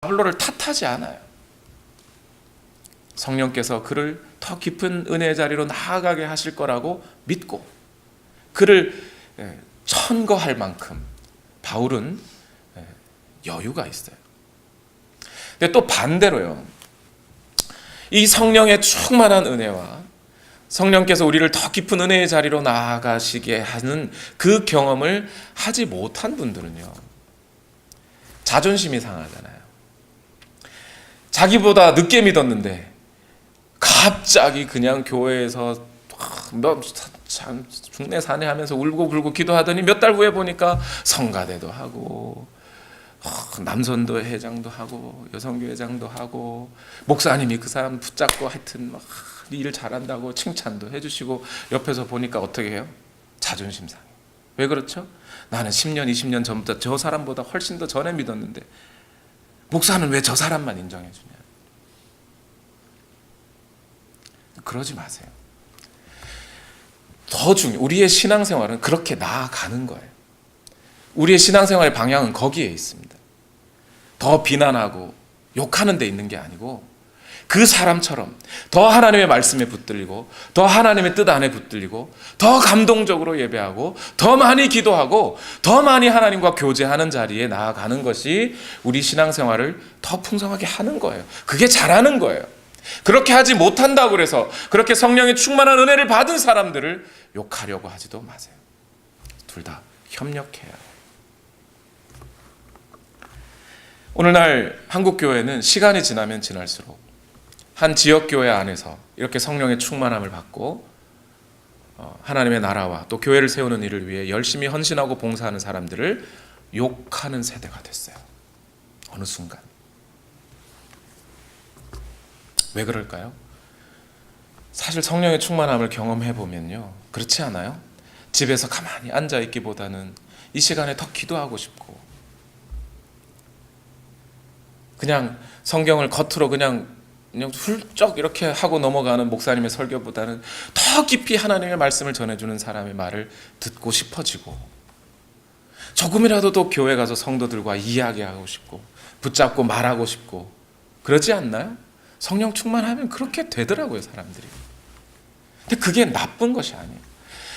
바블로를 탓하지 않아요. 성령께서 그를 더 깊은 은혜의 자리로 나아가게 하실 거라고 믿고 그를 예, 천거할 만큼 바울은 예, 여유가 있어요. 근데 또 반대로요. 이 성령의 충만한 은혜와 성령께서 우리를 더 깊은 은혜의 자리로 나아가시게 하는 그 경험을 하지 못한 분들은요. 자존심이 상하잖아요. 자기보다 늦게 믿었는데 갑자기 그냥 교회에서 몇참 중내 사내 하면서 울고 불고 기도하더니 몇 달 후에 보니까 성가대도 하고 어, 남선도 회장도 하고 여성교회장도 하고 목사님이 그 사람 붙잡고 하여튼 막일 잘한다고 칭찬도 해주시고 옆에서 보니까 어떻게 해요? 자존심 상해. 왜 그렇죠? 나는 10년, 20년 전부터 저 사람보다 훨씬 더 전에 믿었는데 목사는 왜 저 사람만 인정해 주냐? 그러지 마세요. 더 중요. 우리의 신앙생활은 그렇게 나아가는 거예요. 우리의 신앙생활의 방향은 거기에 있습니다. 더 비난하고 욕하는 데 있는 게 아니고 그 사람처럼 더 하나님의 말씀에 붙들리고 더 하나님의 뜻 안에 붙들리고 더 감동적으로 예배하고 더 많이 기도하고 더 많이 하나님과 교제하는 자리에 나아가는 것이 우리 신앙생활을 더 풍성하게 하는 거예요. 그게 잘하는 거예요. 그렇게 하지 못한다고 그래서 그렇게 성령의 충만한 은혜를 받은 사람들을 욕하려고 하지도 마세요. 둘 다 협력해야 해요. 오늘날 한국 교회는 시간이 지나면 지날수록 한 지역 교회 안에서 이렇게 성령의 충만함을 받고 어, 하나님의 나라와 또 교회를 세우는 일을 위해 열심히 헌신하고 봉사하는 사람들을 욕하는 세대가 됐어요. 어느 순간. 왜 그럴까요? 사실 성령의 충만함을 경험해 보면요. 그렇지 않아요? 집에서 가만히 앉아 있기보다는 이 시간에 더 기도하고 싶고 그냥 성경을 겉으로 그냥 그냥 훌쩍 이렇게 하고 넘어가는 목사님의 설교보다는 더 깊이 하나님의 말씀을 전해주는 사람의 말을 듣고 싶어지고 조금이라도 또 교회 가서 성도들과 이야기하고 싶고 붙잡고 말하고 싶고 그러지 않나요? 성령 충만하면 그렇게 되더라고요 사람들이. 근데 그게 나쁜 것이 아니에요.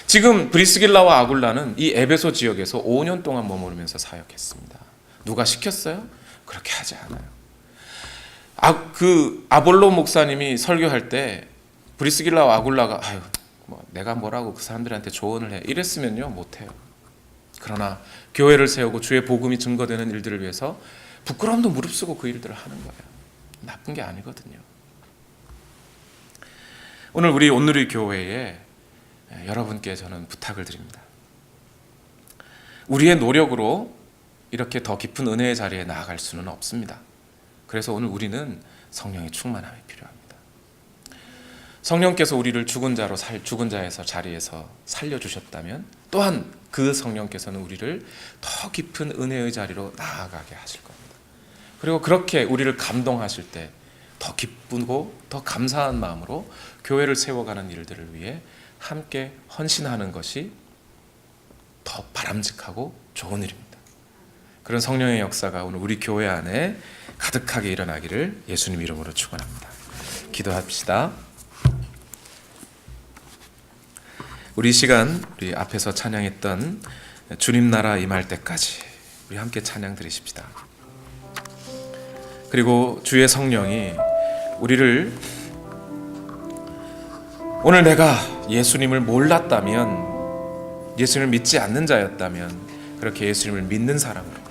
지금 브리스길라와 아굴라는 이 에베소 지역에서 5년 동안 머무르면서 사역했습니다. 누가 시켰어요? 그렇게 하지 않아요. 아, 그 아볼로 목사님이 설교할 때 브리스길라와 아굴라가 아유 뭐 내가 뭐라고 그 사람들한테 조언을 해 이랬으면요 못해요. 그러나 교회를 세우고 주의 복음이 증거되는 일들을 위해서 부끄러움도 무릅쓰고 그 일들을 하는 거예요. 나쁜 게 아니거든요. 오늘 우리 온누리 교회에 여러분께 저는 부탁을 드립니다. 우리의 노력으로 이렇게 더 깊은 은혜의 자리에 나아갈 수는 없습니다. 그래서 오늘 우리는 성령의 충만함이 필요합니다. 성령께서 우리를 죽은 자로 살 죽은 자에서 자리에서 살려 주셨다면 또한 그 성령께서는 우리를 더 깊은 은혜의 자리로 나아가게 하실 겁니다. 그리고 그렇게 우리를 감동하실 때 더 기쁘고 더 감사한 마음으로 교회를 세워가는 일들을 위해 함께 헌신하는 것이 더 바람직하고 좋은 일입니다. 그런 성령의 역사가 오늘 우리 교회 안에 가득하게 일어나기를 예수님 이름으로 축원합니다. 기도합시다. 우리 시간 우리 앞에서 찬양했던 주님 나라 임할 때까지 우리 함께 찬양 드리십시다. 그리고 주의 성령이 우리를 오늘 내가 예수님을 몰랐다면 예수님을 믿지 않는 자였다면 그렇게 예수님을 믿는 사람으로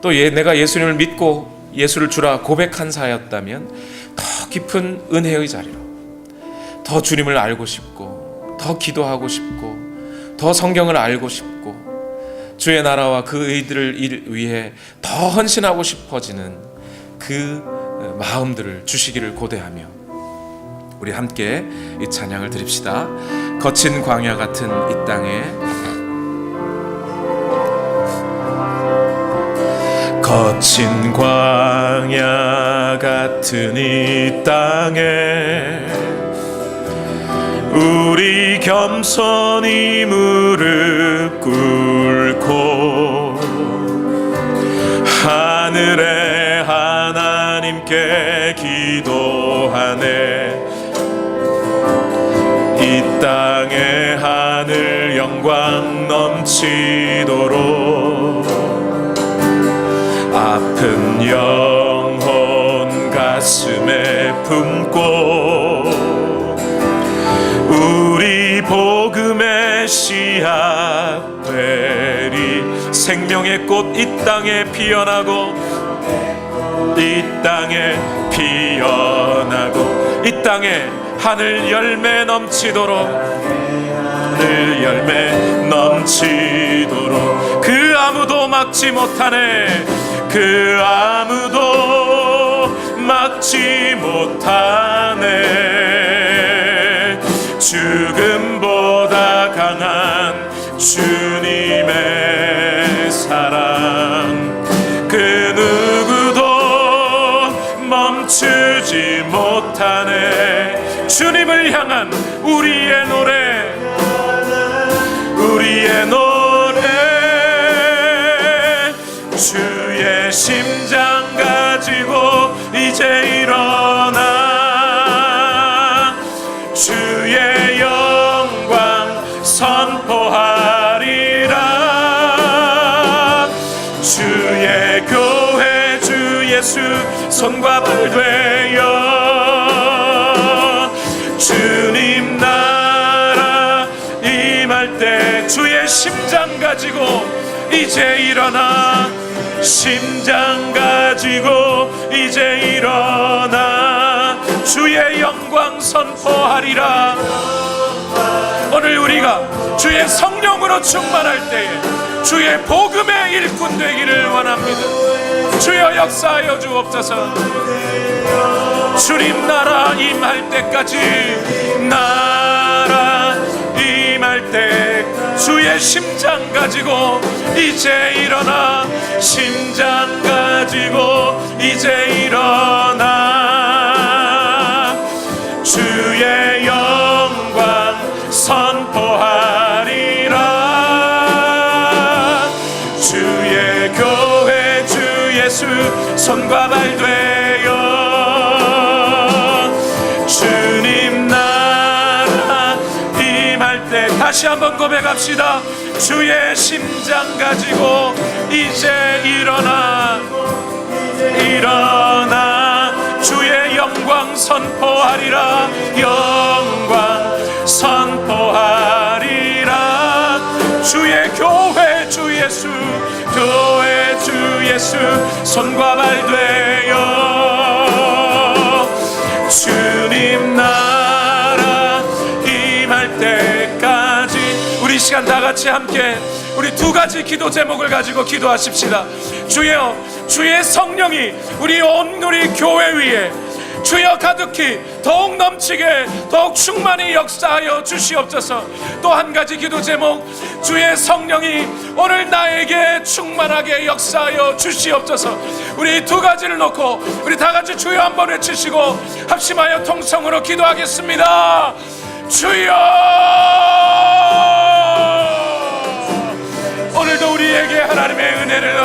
또 예, 내가 예수님을 믿고 예수를 주라 고백한 자였다면 더 깊은 은혜의 자리로 더 주님을 알고 싶고 더 기도하고 싶고 더 성경을 알고 싶고 주의 나라와 그 의들을 위해 더 헌신하고 싶어지는 그 마음들을 주시기를 고대하며 우리 함께 이 찬양을 드립시다. 거친 광야 같은 이 땅에 거친 광야 같은 이 땅에 우리 겸손히 무릎 꿇고 하늘에 하나님께 기도하네. 이 땅에 하늘 영광 넘치도 영혼 가슴에 품고 우리 복음의 씨앗 되리. 생명의 꽃 이 땅에 피어나고 이 땅에 피어나고 이 땅에 하늘 열매 넘치도록 하늘 열매 넘치도록 그 아무도 막지 못하네 그 아무도 막지 못하네. 죽음보다 강한 주님의 사랑. 그 누구도 멈추지 못하네. 주님을 향한 우리의 노래. 우리의 노래 심장 가지고 이제 일어나. 주의 영광 선포하리라. 주의 교회 주 예수 손과 발 되어. 주님 나라 임할 때 주의 심장 가지고 이제 일어나 심장 가지고 이제 일어나. 주의 영광 선포하리라. 오늘 우리가 주의 성령으로 충만할 때에 주의 복음의 일꾼 되기를 원합니다. 주여 역사하여 주옵소서. 주님 나라 임할 때까지 나 주의 심장 가지고 이제 일어나. 심장 가지고 이제 일어나. 주의 영광 선포하리라. 주의 교회 주 예수 손과 발되 다시 한번 고백합시다. 주의 심장 가지고 이제 일어나. 일어나. 주의 영광 선포하리라. 영광 선포하리라. 주의 교회 주 예수 교회 주 예수 손과 발 되어 시간 다 같이 함께 우리 두 가지 기도 제목을 가지고 기도하십시다. 주여 주의 성령이 우리 온 우리 교회 위에 주여 가득히 더욱 넘치게 더욱 충만히 역사하여 주시옵소서. 또 한 가지 기도 제목 주의 성령이 오늘 나에게 충만하게 역사하여 주시옵소서. 우리 두 가지를 놓고 우리 다 같이 주여 한번 외치시고 합심하여 통성으로 기도하겠습니다. 주여 우리에게 하나님의 은혜를